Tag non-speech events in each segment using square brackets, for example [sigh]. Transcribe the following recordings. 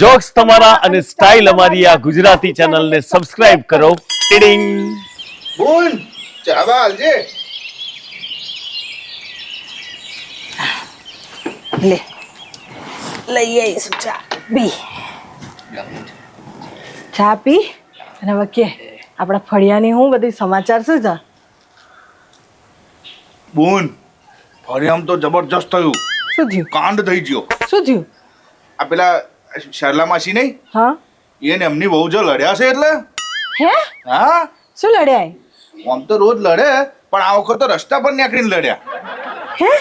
Jokes તમારા અને style અમારી આ ગુજરાતી ચેનલને સબસ્ક્રાઇબ કરો. ટીડિંગ બોલ ચાવા આલજે લે લઈ આવીશું ચા. પી ચા પી અને વકે કે આપણા ફળિયાની હું બધી સમાચાર શું છે? બોન ફરી આમ તો જબરજસ્ત થયું. શું થયું? કાંડ થઈ ગયો. શું થયું? આ પેલા શરલા માસી નહીં? હા. એને એમની બહુ જો લડ્યા છે એટલે? હે? હા? શું લડ્યા આમ તો રોજ લડે પણ આ વખત તો રસ્તા પર નીકળીને લડ્યા. હે?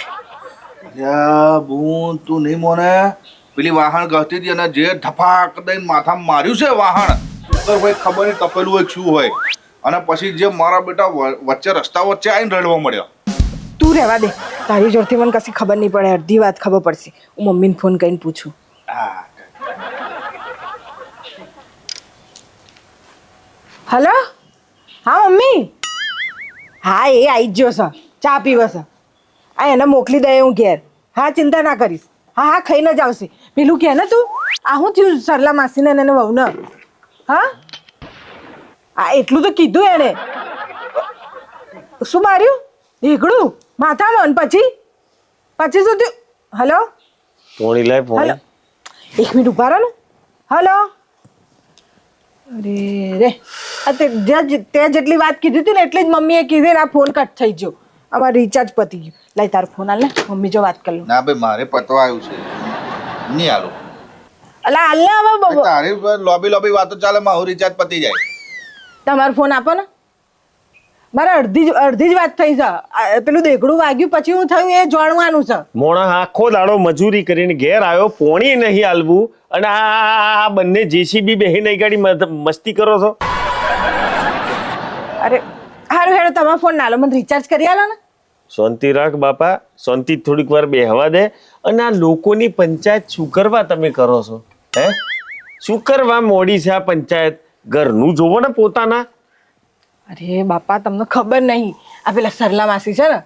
અલ્યા બોન તું નહીં મોને. પેલી વાહન ગહતી હતી અને જે ધપાક દઈને માથામાં માર્યું છે વાહન ઉપર હોય ખબર નહીં તપેલું હોય શું હોય. અને પછી જે મારા બેટા વચ્ચે રસ્તા વચ્ચે આવીને રડવા મળ્યો તું રહેવા દે. તારી જોડથી મને કશી ખબર નહીં પડે. અડધી વાત ખબર પડશે. હું મમ્મીને ફોન કરીને પૂછું. હા. હલો હા મમ્મી હા એ આવી જ ગયો છે ચા પીવો છે આ એને મોકલી દે હું ઘેર હા ચિંતા ના કરીશ હા હા ખાઈને જ આવશે પેલું કે ને તું આ હું થયું સરલા માસીને અને એને વહુને હા આ એટલું તો કીધું એને શું માર્યું ઢીકડું માથામાં અને પછી પછી શું થયું હલો પોણી લાય હલો પોણી એક મિનિટ ઊભા રહો ને હલો અરે રે. આ તે જે- તે જેટલી વાત કીધી હતી ને એટલી જ મમ્મીએ કીધી ને આ ફોન કટ થઈ ગયો. અમાર રિચાર્જ પતી ગયું. લઈ તારો ફોન આલ ને. મમ્મી જો વાત કરી લઉં ના ભાઈ મારે પતવા આવ્યું છે. નહીં આલો અલા આલ ને હવે તારી લોબી લોબી વાતો ચાલે મારું રિચાર્જ પતી જાય. તમારો ફોન આપો ને. મારે અડધી જ અડધી જ વાત થઈ છે આ પેલું દેગડું વાગ્યું પછી હું થયું એ જાણવાનું છે મોણા આખો દાડો મજૂરી કરીને ઘેર આવ્યો પોણી નહીં હાલવું અને આ- આ આ બંને જેસીબી બેહી નહીં ગાડી મત- મસ્તી કરો છો. અરે હારું હેડો તમારો ફોન નાલો મને રિચાર્જ કરી આલો ને. શાંતિ રાખ બાપા. શાંતિ થોડીક વાર બેહવા દે. અને આ લોકોની પંચાયત શું કરવા તમે કરો છો? હે? શું કરવા મોડી છે આ પંચાયત? ઘરનું જોવો ને પોતાના. અરે બાપા તમને ખબર નહીં. આ પેલા સરલા માસી છે ને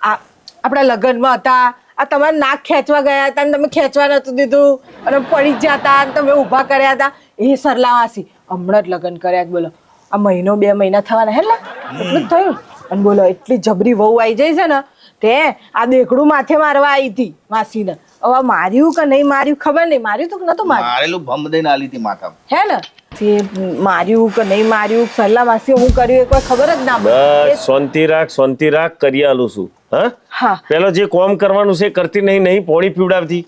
આ આપણા લગ્નમાં હતા. આ તમારે નાક ખેંચવા ગયા હતા અને તમે ખેંચવા નહોતું દીધું. અને પડી જ જતા અને તમે ઊભા કર્યા હતા. એ સરલા માસી હમણાં જ લગ્ન કર્યા જ બોલો. આ મહિનો બે મહિના થવાના હે ને એટલું જ થયું. અને બોલો એટલી જબરી વહુ આવી જાય છે ને તે આ દેખડું માથે મારવા આવી હતી માસીને. હવે માર્યું કે નહીં માર્યું ખબર નહીં? માર્યું તો કે નતું માર્યું. મારેલું ભમ દઈને આલી હતી માથા હે ને? તે માર્યું કે નહીં માર્યું સરલા માસી હું કર્યું એક વાર ખબર જ ના બસ શાંતિ રાખ શાંતિ રાખ કરી આલું છું. હા? પેલો જે કોમ કરવાનું છે એ કરતી નહીં નહીં પોણી પીવડાવતી.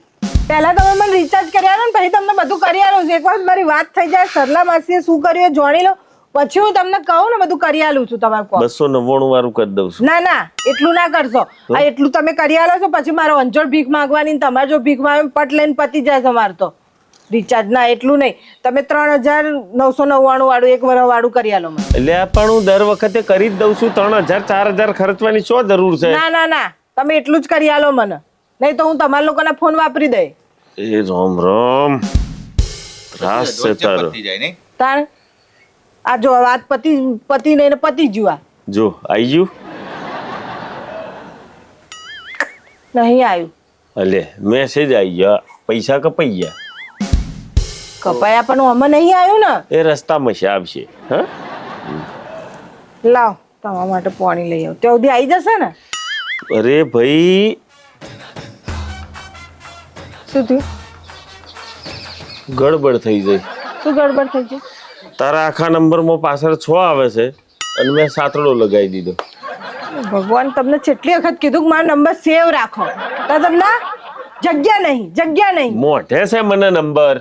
પહેલા તમે મને રિચાર્જ કરી આલો ને પછી તમને બધું કરી આલું છું. એકવાર મારી વાત થઈ જાય સરલા માસીએ શું કર્યું એ જાણી લો. પછી હું તમને કહું ને બધું કરી આલું છું તમારે કોમ. બસો નવ્વાણું વાળું કરી દઉં છું. ના ના એટલું ના કરશો. આ એટલું તમે કરી આલો છો પછી મારો અંજોડ ભીખ માંગવાની તમારે જો ભીખ માંગે પટ લઈને પતી જાય તમારે તો. રિચાર્જ ના એટલું નહીં. તમે ત્રણ હજાર નવસો નવ્વાણું વાળું એક વર્ષ વાળું કરી આલો મને. એટલે પણ હું દર વખતે કરી જ દઉં છું. ત્રણ હજાર ચાર હજાર ખર્ચવાની શું જરૂર છે? ના ના ના. તમે એટલું જ કરી આલો મને. નહીં તો હું તમારા લોકોના ફોન વાપરી દઈ. એ રોમ રોમ. ત્રાસ છે તારો. તાણ? આ જો વાત પતિ પતિ નહીં ને પતિ જુઆ આ. જો આવી ગયું નહીં આવ્યું અલે મેસેજ આવી ગયા. પૈસા કપાઈ ગયા. કપાયા પણ આમાં નહીં આવ્યું ને? એ રસ્તામાં છે આવશે. હા? લાવ તમારા માટે પાણી લઈ આવ. ત્યાં સુધી આવી જશે ને? અરે ભાઈ. શું થયું? ગડબડ થઈ જાય. શું ગડબડ થઈ ગઈ તારા આખા નંબરમાં પાછળ છ આવે છે અને મેં સાતડો લગાવી દીધો. ભગવાન તમને કેટલી વખત કીધું કે મારો નંબર સેવ રાખો. તો તમને જગ્યા નહીં જગ્યા નહીં. મોઢે છે મને નંબર.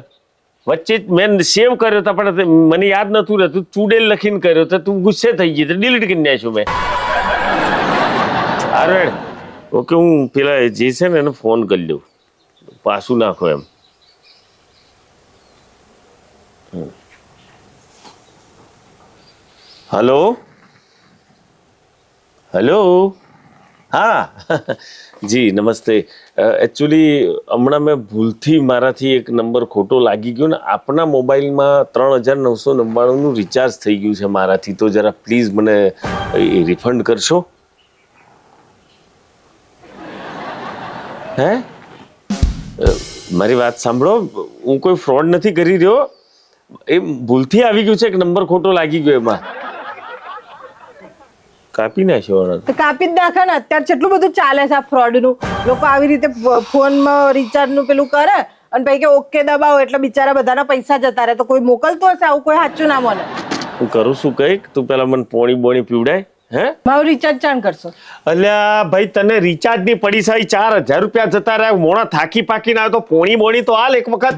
વચ્ચે જ મેં સેવ કર્યો તો પણ તે મને યાદ નતું રહેતું ચૂડેલ લખીને કર્યો તો તું ગુસ્સે થઈ ગઈ. તો ડિલીટ કરી નાખ્યું મેં. અરે, ઓકે, હું પેલા જે છે ને એને ફોન કરી લઉં. પાછું નાખો એમ. હલો? હેલો? હા. જી, નમસ્તે. એકચ્યુઅલી હમણાં મેં ભૂલથી મારાથી એક નંબર ખોટો લાગી ગયો ને આપણા મોબાઈલમાં ત્રણ હજાર નવસો નવ્વાણુંનું રિચાર્જ થઈ ગયું છે મારાથી. તો જરા પ્લીઝ મને રિફંડ કરશો? હે? મારી વાત સાંભળો. હું કોઈ ફ્રોડ નથી કરી રહ્યો. એ ભૂલથી આવી ગયું છે એક નંબર ખોટો લાગી ગયો એમાં? કાપી નાખ્યો. તો કાપી જ નાખે ને. અત્યારે કેટલું બધું ચાલે છે આ ફ્રોડનું લોકો આવી રીતે ફોનમાં રિચાર્જનું પેલું કરે અને પછી કે ઓકે દબાવો એટલે બિચારા બધાના પૈસા જતા રહે. તો કોઈ મોકલતો હશે? આવું કોઈ સાચું ના મને હું કરું શું કંઈક? તું પેલા મને પોણી બોણી પીવડાય હે? મારું રિચાર્જ ચાણ કરશો. અલ્યા ભાઈ તને રિચાર્જની પડી સાઈ ચાર હજાર રૂપિયા જતા રહ્યા. મોણા થાકી પાકીને આવે તો પોણી બોણી તો હાલ એક વખત.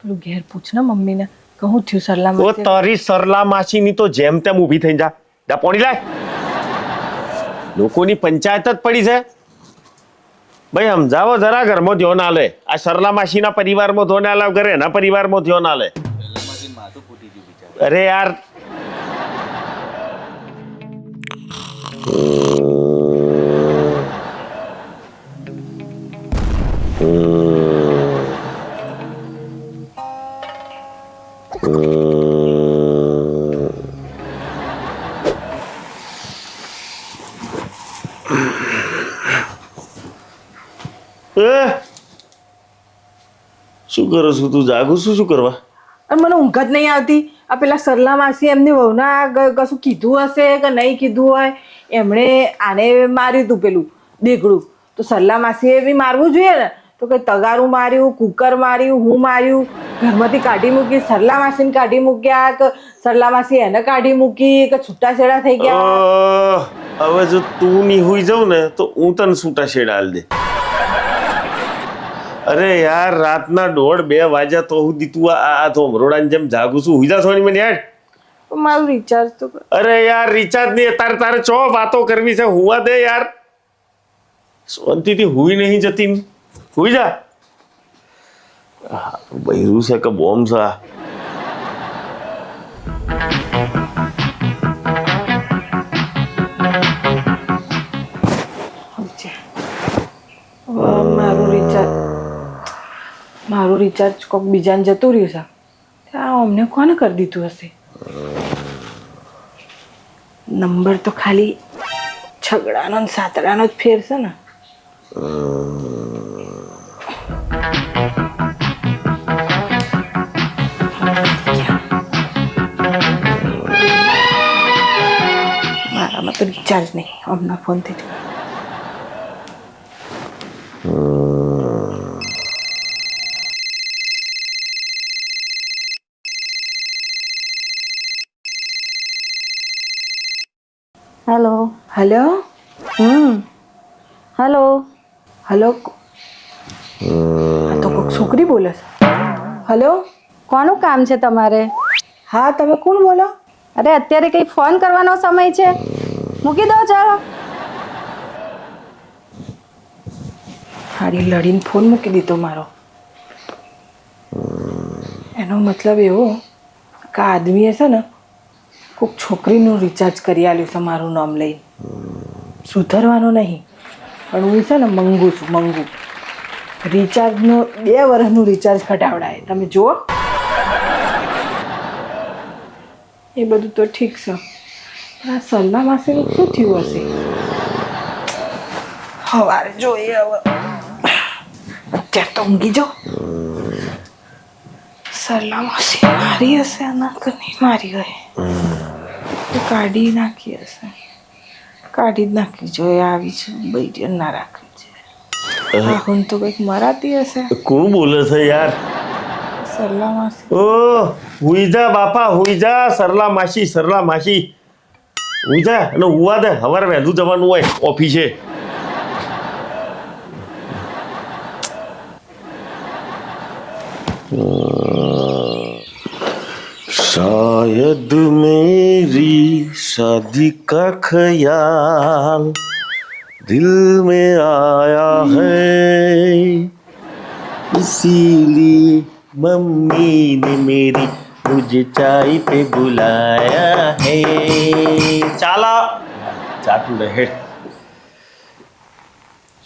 પેલું ઘેર પૂછ ને મમ્મીને કે હું થયું સરલામાં તો તારી સરલા માસીની તો જેમ તેમ ઊભી થઈ જા. જા પોણી લાય લોકોની પંચાયત જ પડી છે ભાઈ સમજાવો જરા ઘરમાં ધ્યો ના લે આ સરલા માસીના પરિવારમાં ધ્યો ના લાવ ઘરે એના પરિવારમાં ધ્યો ના લે અરે યાર એ શું કરો છું? તું જાગું છું? શું કરવા? અને મને ઊંઘ જ નહીં આવતી. આ પેલા સરલા માસી એમની વહુના કશું કીધું હશે કે નહીં કીધું હોય? એમણે આને માર્યું હતું પેલું દેગડું તો સરલા માસીએ બી મારવું જોઈએ ને? તો કે તગારું માર્યું કુકર માર્યું હું માર્યું. ઘરમાંથી કાઢી મૂકી સરલા માસીને કાઢી મૂક્યા કે સરલા માસી એને કાઢી મૂકી કે છૂટાછેડા થઈ ગયા? હવે જો તું નહીં હોઈ જાઉં ને તો હું તને છૂટા છેડા હાલ દે. અરે યાર રાતના દોઢ બે વાગ્યા તો સુધી તું આ આ તો મરોડાની જેમ જાગું છું. હુઈ જા થોડી મને યાર. તો મારું રિચાર્જ તો કર. અરે યાર રિચાર્જની તારે તારે ચો વાતો કરવી છે? હુવા દે યાર. શાંતિથી હુઈ નહીં જતી હુઈ જા. આ બૈરું છે કે બોમ્બ છે આ? મારું રિચાર્જ કોક બીજાને જતું રહ્યું છે. ત્યાં અમને કોને કરી દીધું હશે? નંબર તો ખાલી છગડાનો ને સાતડાનો જ ફેર છે ને. મારામાં તો રિચાર્જ નહીં, હમણાં ફોનથી જ. Hello hello hmm hello hello તો કોઈક છોકરી બોલે છે હલો કોનું કામ છે તમારે? હા તમે કોણ બોલો? અરે અત્યારે કઈ ફોન કરવાનો સમય છે? મૂકી દો ચાલો. હારી લડીને ફોન મૂકી દીધો મારો. એનો મતલબ એવો કે આદમી આદમીએ છે ને કોઈક છોકરીનું રિચાર્જ કરી આલ્યું છે મારું નામ લઈને. સુધરવાનું નહીં. પણ હું છે ને મંગુ છું, મંગુ. રિચાર્જનો બે વર્ષનું રિચાર્જ ઘટાવડાય તમે જુઓ. એ બધું તો ઠીક છે. પણ આ સલ્લા માસીનું શું થયું હશે? સવારે જોઈએ હવે અત્યારે તો ઊંઘી જાઓ સરલા માસી મારી હશે અનાકની મારી તો કાઢી નાખી હશે. કાઢી જ નાખી જોઈએ આવી છે. બૈરી ના રાખી છે. હું તો કંઈક મરાતી હશે. કોણ બોલે છે યાર? સરલા માસી. ઓ હુઈ જા બાપા હુઈ જા. સરલા માસી સરલા માસી. હુઈ જા. અને હુવા દે. હવાર વહેલું જવાનું હોય ઓફિસે. शायद मेरी शादी का ख्याल दिल में आया है इसीलिए मम्मी ने मेरी मुझे चाय पे बुलाया है ચાલા ચાટુ રહે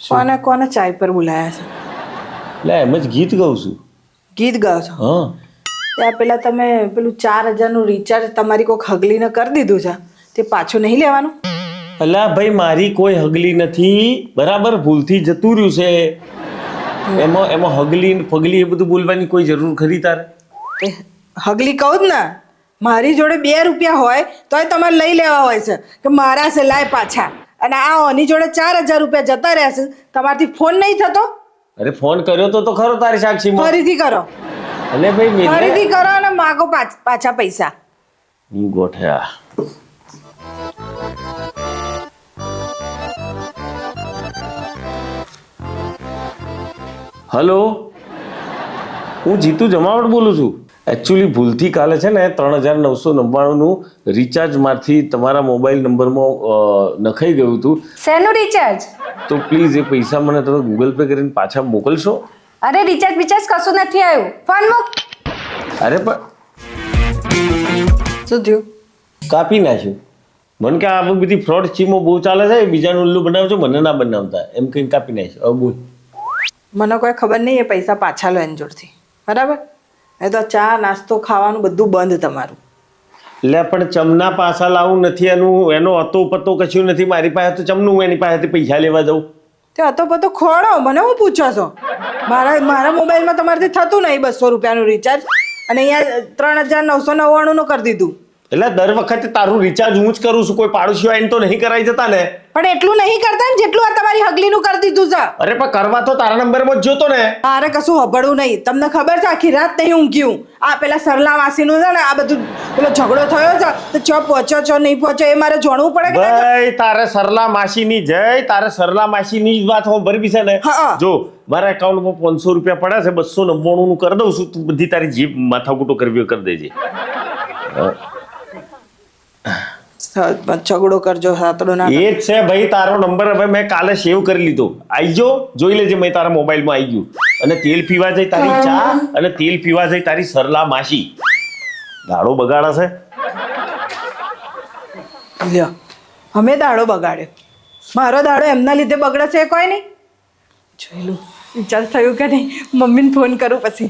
કોને કોને ચાય પર બોલાયા છે લે એમ જ ગીત ગાઉં છું ગીત ગાઓ છો હા ત્યાં પેલા તમે પેલું ચાર હજારનું રિચાર્જ તમારી કોઈક હગલીને કરી દીધું છે? તે પાછું નહીં લેવાનું? અલા ભાઈ મારી કોઈ હગલી નથી. બરાબર ભૂલથી જતું રહ્યું છે. એમાં એમાં હગલી ફગલી એ બધું બોલવાની કોઈ જરૂર ખરી તારે? હગલી કહું જ ને મારી જોડે બે રૂપિયા હોય તોય તમારે લઈ લેવા હોય છે. કે મારા છે લાય પાછા. અને આ ઓની જોડે ચાર હજાર રૂપિયા જતા રહેશે તમારથી ફોન નહીં થતો? અરે ફોન કર્યો તો તો ખરો તારી સાક્ષી ફરીથી કરો. અને ભાઈ મેં ખરીદી કરો અને માગો પાછ- પૈસા. હું ગોઠ્યા. હલો? હું જીતુ જમાવટ બોલું છું. એકચ્યુઅલી ભૂલથી કાલે છે ને ત્રણ હજાર નવસો નવ્વાણુંનું રિચાર્જમાંથી તમારા મોબાઈલ નંબરમાં નખાઈ ગયું હતું. શેનું રિચાર્જ તો પ્લીઝ એ પૈસા મને તમે ગૂગલ પે કરીને પાછા મોકલશો? અરે રિચાર્જ બિચાર્જ કશું નથી આવ્યું. ફોન મૂક. અરે પણ શું થયું? કાપી નાખ્યું? મને કે આ બધી ફ્રોડ સ્કીમો બહુ ચાલે છે બીજાનું ઉલ્લુ બનાવજો મને ના બનાવતા. એમ કંઈ કાપી નાખ્યું? હવે બોલ. મને કોઈ ખબર નહીં એ પૈસા પાછા લો એની જોડથી. બરાબર? એ તો ચા નાસ્તો ખાવાનું બધું બંધ તમારું. એટલે પણ ચમના પાછા લાવું નથી એનું એનો હતો પતો કશું નથી. મારી પાસે તો ચમનું એની પાસેથી પૈસા લેવા દઉં તે હતો પતો ખોળો મને હું પૂછો છો? મારા મારા મોબાઈલમાં તમારાથી થતું નહીં બસો રૂપિયાનું રિચાર્જ અને અહીંયા ત્રણ હજાર નવસો નવ્વાણુંનું કરી દીધું. એટલે દર વખતે તારું રિચાર્જ હું જ કરું છું કોઈ પાડોશીઓ આવીને તો નહીં કરાઈ જતા ને? પણ એટલું નહીં કરતા ને જેટલું આ તમારી હગલીનું કરી દીધું છે. અરે પણ કરવા તો તારા નંબરમાં જ જોતો ને. મારે કશું હબળવું નહીં. તમને ખબર છે આખી રાત નહીં ઊંઘ્યું? આ પેલા સરલા માસીનું છે ને આ બધું પેલો ઝઘડો થયો છે? તો ચો પહોંચો છો નહીં પહોંચો એ મારે જાણવું પડે કે? ભાઈ તારે સરલા માસીની જય તારે સરલા માસીની જ વાત હું ભરવી છે ને? હા. જો મારા એકાઉન્ટમાં પાંચસો રૂપિયા પડ્યા છે બસો નવ્વાણું નું કરી દઉં છું તું બધી તારી જીભ માથાકૂટો કરવી હોય કરી દેજે. હા, ઝઘડો કરજો સાતડો ના એ જ છે ભાઈ તારો નંબર હવે મેં કાલે સેવ કરી લીધો. આઈ જો જોઈ લેજે મેં તારા મોબાઈલમાં આવી ગયું. અને તેલ પીવા જઈ તારી ચા અને તેલ પીવા જઈ તારી સરલા માસી. દાડો બગાડાશે છે? લ્યો અમે દાડો બગાડ્યો. મારો દાડો એમના લીધે બગડે છે કોઈ નહીં? જોયેલું વિચાર થયું કે નહીં? મમ્મીને ફોન કરું પછી.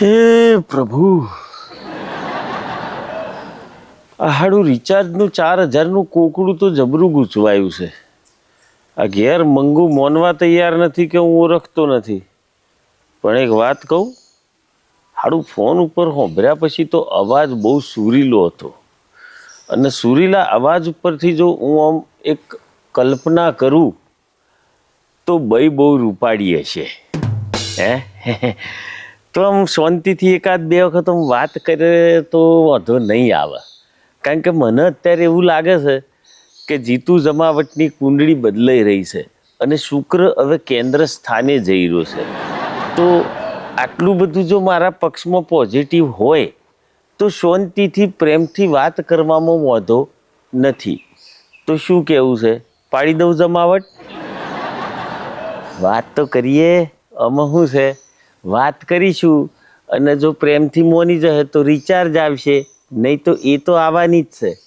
હે પ્રભુ. આ હાડું રિચાર્જનું ચાર હજારનું કોકડું તો જબરું ગૂંચવાયું છે. આ ઘેર મંગુ મોનવા તૈયાર નથી કે હું ઓળખતો નથી. પણ એક વાત કહું હાડું ફોન ઉપર હોંભર્યા પછી તો અવાજ બહુ સુરીલો હતો. અને સુરીલા અવાજ ઉપરથી જો હું આમ એક કલ્પના કરું, તો બઈ બહુ રૂપાળી હશે હે? તો આમ શાંતિથી એકાદ બે વખત આમ વાત કરે તો વાંધો નહીં આવે. કારણ કે મને અત્યારે એવું લાગે છે કે જીતુ જમાવટની કુંડળી બદલાઈ રહી છે અને શુક્ર હવે કેન્દ્ર સ્થાને જઈ રહ્યો છે. તો આટલું બધું જો મારા પક્ષમાં પોઝિટિવ હોય, તો શાંતિથી, પ્રેમથી વાત કરવામાં વાંધો નથી. તો શું કહેવું છે? પાડી દઉં જમાવટ? વાત તો કરીએ, આમાં શું છે? વાત કરીશું, અને જો પ્રેમથી મોની જશે, તો રિચાર્જ આવશે, નહીં તો એ તો આવવાની જ છે.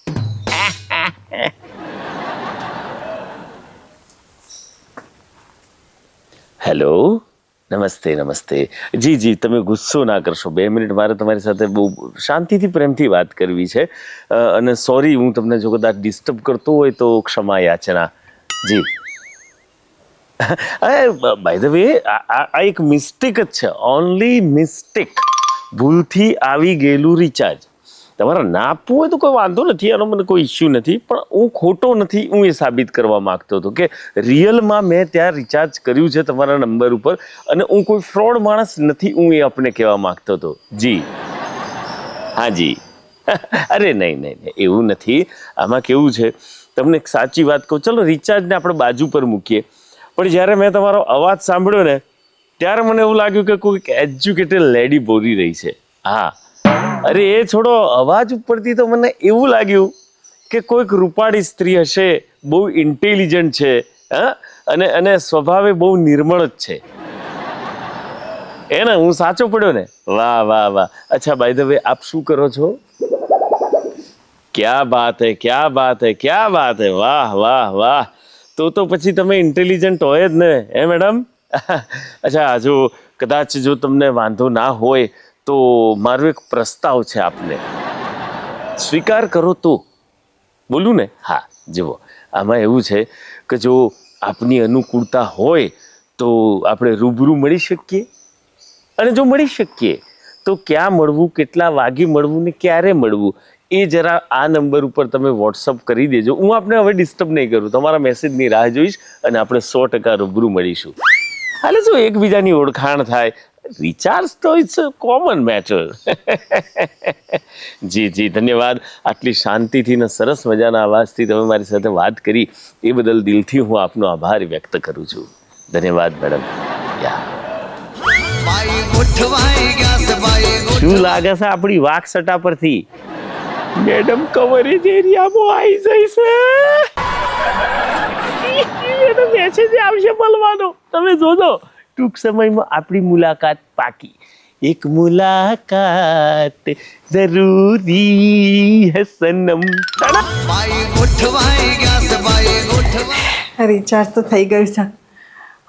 હેલો નમસ્તે નમસ્તે. જી જી, તમે ગુસ્સો ના કરશો. બે મિનિટ મારે તમારી સાથે બહુ શાંતિથી પ્રેમથી વાત કરવી છે. અને સોરી, હું તમને જો કદાચ ડિસ્ટર્બ કરતો હોય તો ક્ષમા યાચના. જી. બાય ધ વે આ એક મિસ્ટેક જ છે. ઓનલી મિસ્ટેક ભૂલથી આવી ગયેલું રિચાર્જ તમારે ના આપવું હોય તો કોઈ વાંધો નથી એનો મને કોઈ ઇશ્યુ નથી, પણ હું ખોટો નથી, હું એ સાબિત કરવા માગતો હતો કે રિયલમાં મેં ત્યાં રિચાર્જ કર્યું છે તમારા નંબર ઉપર અને હું કોઈ ફ્રોડ માણસ નથી, હું એ આપણે કહેવા માંગતો હતો. જી. હા, જી. [laughs] અરે, નહીં નહીં નહીં, એવું નથી. આમાં કેવું છે, તમને એક સાચી વાત કહું, ચલો રિચાર્જને આપણે બાજુ પર મૂકીએ. પણ જ્યારે મેં તમારો અવાજ સાંભળ્યો ને, ત્યારે મને એવું લાગ્યું કે કોઈક એજ્યુકેટેડ લેડી બોલી રહી છે. હા. અરે, એ છોડો, અવાજ ઉપરથી તો મને એવું લાગ્યું કે કોઈક રૂપાળી સ્ત્રી હશે, બહુ ઇન્ટેલિજન્ટ છે, હા? અને અને સ્વભાવે બહુ નિર્મળ જ છે. એને હું સાચો પડ્યો ને? વાહ વાહ વાહ. અચ્છા બાય ધ વે આપ શું કરો છો? ક્યા બાત હે, ક્યા બાત હે, ક્યા બાત હે? વાહ વાહ વાહ. તો તો પછી તમે ઇન્ટેલિજન્ટ હોય જ ને, હે મેડમ [laughs] અચ્છા જો કદાચ જો તમને વાંધો ના હોય તો મારો એક પ્રસ્તાવ છે આપને. સ્વીકાર કરો તો. બોલું ને? હા, જુઓ. આમાં એવું છે કે જો આપની અનુકૂળતા હોય તો આપણે રૂબરૂ મળી શકીએ. અને જો મળી શકીએ, તો ક્યાં મળવું, કેટલા વાગે મળવું ને ક્યારે મળવું? એ જરા આ નંબર ઉપર તમે વોટ્સઅપ કરી દેજો. હું આપને હવે ડિસ્ટર્બ નહીં કરું. તમારા મેસેજની રાહ જોઈશ અને આપણે સો ટકા રૂબરૂ મળીશું. હાલે શું એકબીજાની ઓળખાણ થાય રિચાર્જ તો ઇટ્સ કોમન મેટર જી જી ધન્યવાદ. આટલી શાંતિથી ને સરસ મજાના અવાજથી તમે મારી સાથે વાત કરી. એ બદલ દિલથી હું આપનો આભાર વ્યક્ત કરું છું. ધન્યવાદ મેડમ. શું લાગે છે આપણી વાક સટા પરથી? મેડમ કવરેજ એરિયામાં આવી જઈશ એનો મેસેજ આવશે મળવાનો. તમે જોજો. ટૂંક સમયમાં આપણી મુલાકાત પાકી. એક મુલાકાત જરૂરી હસનમ રિચાર્જ તો થઈ ગયું છે.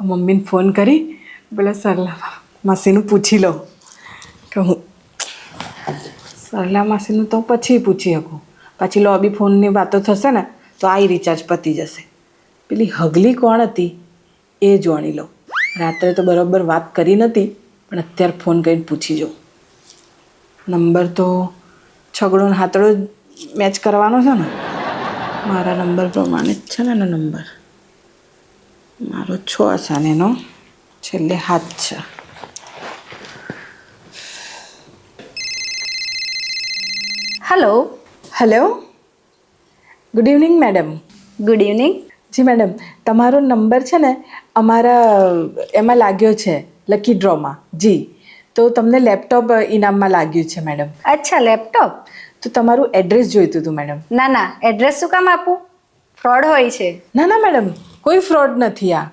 મમ્મીને ફોન કરી. પેલા સરલા માસીનું પૂછી લઉં. કે હું સરલા માસીનું તો પછી પૂછી શકું. પછી લોબી ફોનની વાતો થશે ને તો આ રિચાર્જ પતી જશે. પેલી હગલી કોણ હતી? એ જાણી લઉં. રાત્રે તો બરાબર વાત કરી નથી પણ અત્યારે ફોન કરીને પૂછી જાઉં. નંબર તો છગડો ને હાથડો જ મેચ કરવાનો છે ને મારા નંબર પ્રમાણે જ છે ને એનો નંબર. મારો છ છે ને એનો છેલ્લે હાથ છે. Hello hello good evening madam good evening જી મેડમ તમારો નંબર છે ને અમારા એમાં લાગ્યો છે લકી ડ્રોમાં જી. તો તમને લેપટોપ ઇનામમાં લાગ્યું છે મેડમ અચ્છા લેપટોપ તો તમારું એડ્રેસ જોઈતું હતું મેડમ ના ના એડ્રેસ શું કામ આપું? ફ્રોડ હોય છે. ના ના મેડમ કોઈ ફ્રોડ નથી આ.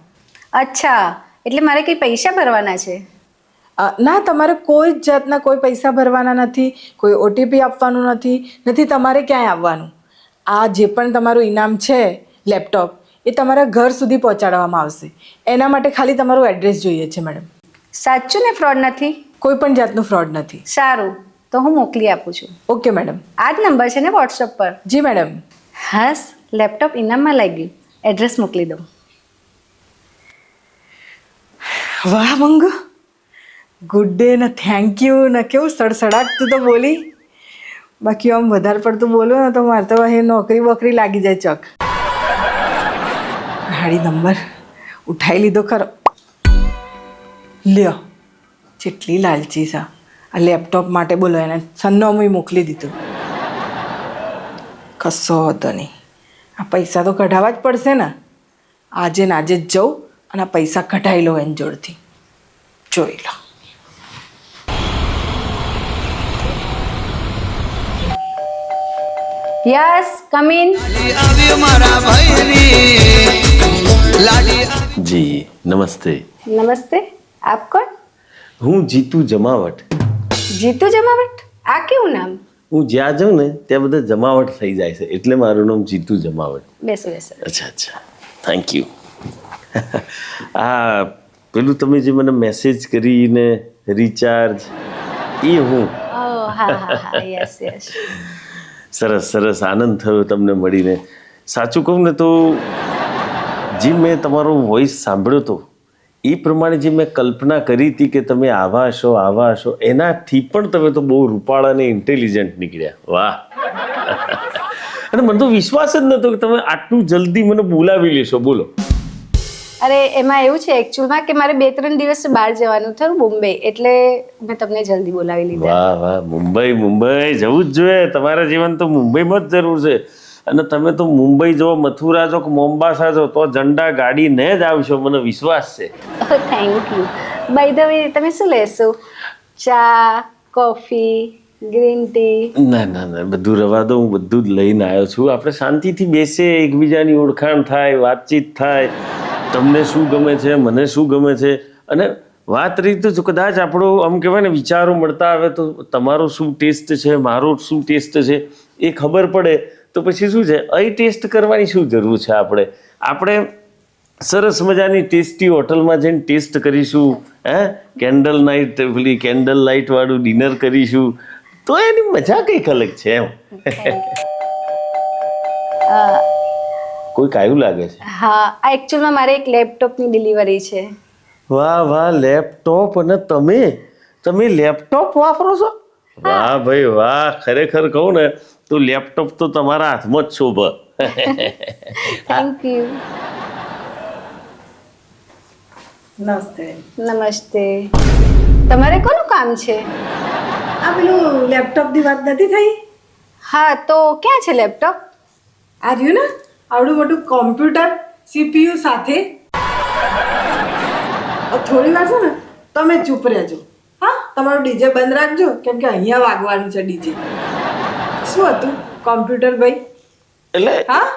અચ્છા એટલે મારે કંઈ પૈસા ભરવાના છે? ના તમારે કોઈ જ જાતના કોઈ પૈસા ભરવાના નથી કોઈ ઓટીપી આપવાનું નથી નથી તમારે ક્યાંય આવવાનું. આ જે પણ તમારું ઇનામ છે લેપટોપ એ તમારા ઘર સુધી પહોંચાડવામાં આવશે. એના માટે ખાલી તમારું એડ્રેસ જોઈએ છે મેડમ સાચું ને ફ્રોડ નથી? કોઈ પણ જાતનું ફ્રોડ નથી. સારું. તો હું મોકલી આપું છું. ઓકે મેડમ આ જ નંબર છે ને વોટ્સઅપ પર? જી મેડમ હાસ લેપટોપ ઇનામમાં લાગ્યું એડ્રેસ મોકલી દઉં. વાહ મંગુ. ગુડ ડે ને થેન્ક યુ ને કેવું સડસડાટ તું તો બોલી. બાકી આમ વધારે પડતું બોલું ને તો મારે તો અહીં નોકરી બોકરી લાગી જાય ચોક. ગાડી નંબર ઉઠાઈ લીધો ખરો. લ્યો જેટલી લાલચી છે. આ લેપટોપ માટે બોલો એને સન્નોમય મોકલી દીધું. કશો હતો નહીં. આ પૈસા તો કઢાવવા જ પડશે ને. આજે ને આજે જ જઉં અને આ પૈસા કઢાઈ લો એની જોડથી. જોઈ લો. Yes come in. આવી મારા ભાઈની. લાડી. જી નમસ્તે. નમસ્તે. આપ કોણ? હું જીતુ જમાવટ. જીતુ જમાવટ? આ કેવું નામ? હું જ્યાં જાઉં ને ત્યાં બધા જમાવટ થઈ જાય છે. એટલે મારું નામ જીતુ જમાવટ. બેસો બેસો. અચ્છા અચ્છા. થેન્ક યુ [laughs] આ પેલું તમે જે મને મેસેજ કરીને રિચાર્જ એ હું. ઓ હા હા હા. યસ યસ [laughs] સરસ સરસ. આનંદ થયો તમને મળીને. સાચું કહું ને તો જે મેં તમારો વોઇસ સાંભળ્યો હતો એ પ્રમાણે જે મેં કલ્પના કરી હતી કે તમે આવા હશો આવા હશો એનાથી પણ તમે તો બહુ રૂપાળા અને ઇન્ટેલિજન્ટ નીકળ્યા. વાહ. અને મને તો વિશ્વાસ જ નહોતો કે તમે આટલું જલ્દી મને બોલાવી લેશો. બોલો. અરે એમાં એવું છે એકચ્યુઅલમાં કે મારે બે ત્રણ દિવસ બહાર જવાનું થયું મુંબઈ એટલે મેં તમને જલ્દી બોલાવી લીધા. વાહ વાહ. મુંબઈ મુંબઈ જવું જ જોઈએ. તમારા જીવન તો મુંબઈમાં જ જરૂર છે. અને તમે તો મુંબઈ જો મથુરા જો કે મોમ્બાસા જો તો ઝંડા ગાડીને જ આવશો મને વિશ્વાસ છે. Thank you by the way તમે શું લેશો? ચા કોફી ગ્રીન ટી? ના ના ના બધું રવા દો હું બધું જ લઈને આવ્યો છું. આપણે શાંતિથી બેસીએ એકબીજાની ઓળખાણ થાય વાતચીત થાય. તમને શું ગમે છે મને શું ગમે છે? અને વાત રહી તો કદાચ આપણો આમ કહેવાય ને વિચારો મળતા આવે તો તમારો શું ટેસ્ટ છે મારો શું ટેસ્ટ છે એ ખબર પડે. તો પછી શું છે? અહીં ટેસ્ટ કરવાની શું જરૂર છે આપણે? આપણે સરસ મજાની ટેસ્ટી હોટલમાં જઈને ટેસ્ટ કરીશું હે? કેન્ડલ નાઇટ પેલી કેન્ડલ લાઇટવાળું ડિનર કરીશું. તો એની મજા કંઈક અલગ છે એમ. કોઈક આવ્યું લાગે છે? હા આ એકચ્યુઅલમાં મારે એક લેપટોપની ડિલિવરી છે. વાહ વાહ લેપટોપ અને તમે? તમે લેપટોપ વાપરો છો? વાહ ભાઈ વાહ ખરેખર કહું ને તો લેપટોપ તો તમારા હાથમાં જ શોભ થેન્ક યુ નમસ્તે. નમસ્તે. તમારે કોનું કામ છે? આ પેલું લેપટોપની વાત નથી થઈ? હા તો ક્યાં છે લેપટોપ? આ રહ્યું ને આવડું મોટું કોમ્પ્યુટર સીપીયુ સાથે. થોડી વાર છે ને તમે ચૂપ રહેજો. હા તમારું ડીજે બંધ રાખજો કેમ કે અહીંયા વાગવાનું છે ડીજે. શું હતું? કોમ્પ્યુટર ભાઈ? એટલે હા?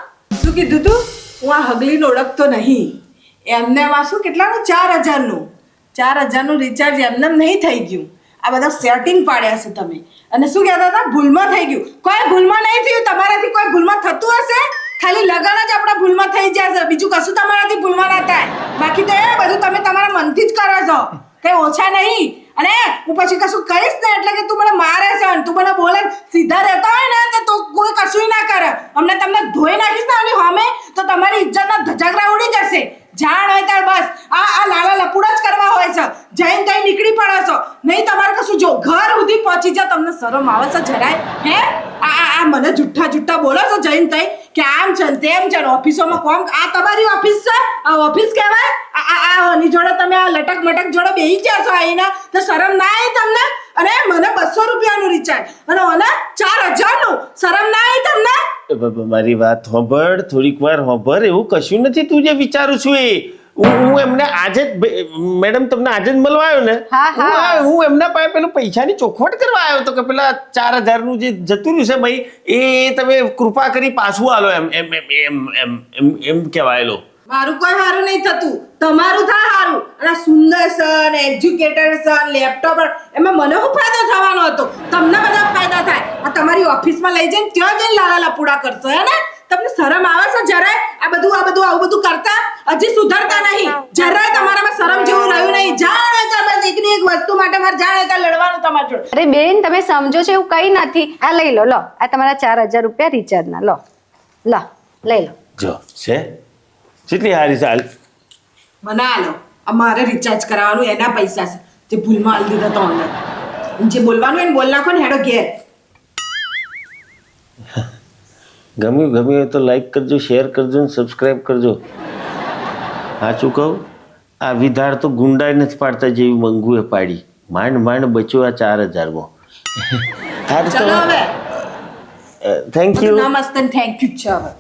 શું કીધું તું? હું આ હગલીને ઓળખતો નહીં. એમને એમાં શું કેટલાનું? ચાર હજારનું. ચાર હજારનું રિચાર્જ એમને નહીં થઈ ગયું. આ બધા સેટિંગ પાડ્યા છે તમે. અને શું કહેતા હતા? ભૂલમાં થઈ ગયું. કોઈ ભૂલમાં નહીં થયું. તમારાથી કોઈ ભૂલમાં થતું હશે? ખાલી લગન જ આપણા ભૂલમાં થઈ જશે બીજું કશું તમારાથી ભૂલમાં ના થાય. બાકી તો એ બધું તમે તમારા મનથી જ કરો છો. કઈ ઓછા નહીં. અને હું પછી કશું કહીશ ને એટલે કે તું મને મારે છે તું મને બોલે સીધા રહેતા હોય ને, તો તું કોઈ કશું ના કરે. અમને તમને ધોઈ નાખીશ ને અને હમે તો તમારી ઇજ્જતના ધજાગરા ઉડી જશે. જાણ હોય ત્યારે બસ. આ આ લાલા લપુડા જ કરવા હોય છે. જઈને કઈ નીકળી પડે છો. નહીં તમારે કશું જો, ઘર સુધી પહોંચી જાય તમને શરમ આવે છે જરાય? હે? આ આ મને જુઠ્ઠા જુઠ્ઠા બોલો છો જઈને તઈ? કે આમ છે તેમ છે ઓફિસોમાં કોમ આ તમારી ઓફિસ છે? આ ઓફિસ કહેવાય? આ આ આની જોડે તમે આ લટક મટક જોડે બેહી ગયા છો આઈના? તો શરમ ના આવી તમને? અને મને બસો રૂપિયાનું રિચાર્જ. અને ઓને ચાર હજારનું. શરમ ના આવી તમને? મારી વાત સાંભળ થોડીક વાર સાંભળ એવું કશું નથી તું જે વિચારું છું એ. હું એમને આજે જ મેડમ તમને આજે જ મળવા આવ્યો ને? હા, એમના પાસે પેલું પૈસાની ચોખવટ કરવા આવ્યો તો કે પેલા ચાર હજારનું જે જતું રહ્યું છે ભાઈ એ તમે કૃપા કરી પાછું આલો એમ એમ એમ એમ એમ એમ એમ કહેવાયેલો. મારું કોઈ સારું નહીં થતું. તમારું થાય સારું અને સુંદર સર એજ્યુકેટર સર લેપટોપ એમાં મને શું ફાયદો થવાનો હતો? તમને બધા ફાયદા થાય. આ તમારી ઓફિસમાં લઈ જઈને ત્યાં જઈને લાલા લપુડા કરશો હે ને? તમને શરમ આવે છે જરાય આ બધું આ બધું આવું બધું કરતા? હજી સુધરતા નહીં. જરાય તમારામાં શરમ જેવું રહ્યું નહીં. જાણે તમે બસ એકની એક વસ્તુ માટે મારે જાણે તો લડવાનું તમારે જોડે. અરે બેન તમે સમજો છો એવું કંઈ નથી. આ લઈ લો લો. આ તમારા ચાર હજાર રૂપિયા રિચાર્જના લો. લો લઈ લો. જો છે? કેટલી હારી ચાલ મને આલો. આ મારે રિચાર્જ કરાવવાનું એના પૈસા છે. જે ભૂલમાં આલી દીધા તો ઓનલાઈન જે બોલવાનું એને બોલ નાખો ને હેડો ઘેર. ગમ્યું ગમ્યું હોય તો લાઈક કરજો શેર કરજો ને સબસ્ક્રાઈબ કરજો. સાચું કહું આ વિધાર તો ગુંડાએ નથી પાડતા જેવી મંગુએ પાડી. માંડ માંડ બચ્યો આ ચાર હજારમાં. ચલો હવે. થેન્ક યુ નમસ્તે થેન્ક યુ છે હવે.